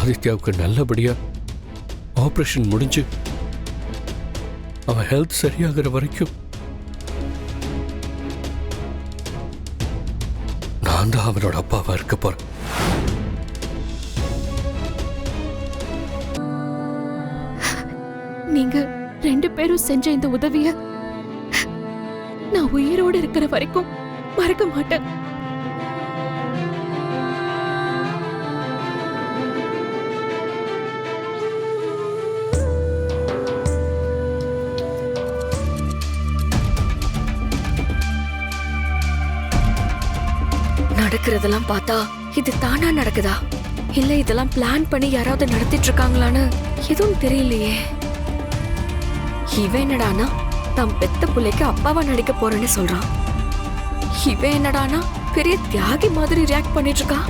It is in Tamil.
ஆதித்யாவுக்கு நல்லபடியா ஆபரேஷன் முடிஞ்சு அவன் ஹெல்த் சரியாகிற வரைக்கும் நான் தான் அவனோட அப்பாவா இருக்க போறேன். நீங்க ரெண்டு பேரும் செஞ்ச இந்த உதவிய நான் உயிரோடு இருக்கிற வரைக்கும் மறக்க மாட்டேன். நடக்கிறதெல்லாம் பார்த்தா இது தானா நடக்குதா? இல்ல இதெல்லாம் பிளான் பண்ணி யாராவது நடத்திட்டு இருக்காங்களான்னு எதுவும் தெரியலையே. இவன் என்னடானா தம் பெத்த புள்ளைக்கு அப்பாவா நடிக்க போறேன்னு சொல்றான். இவன் என்னடானா பெரிய தியாகி மாதிரி ரியாக்ட் பண்ணிட்டு இருக்கா?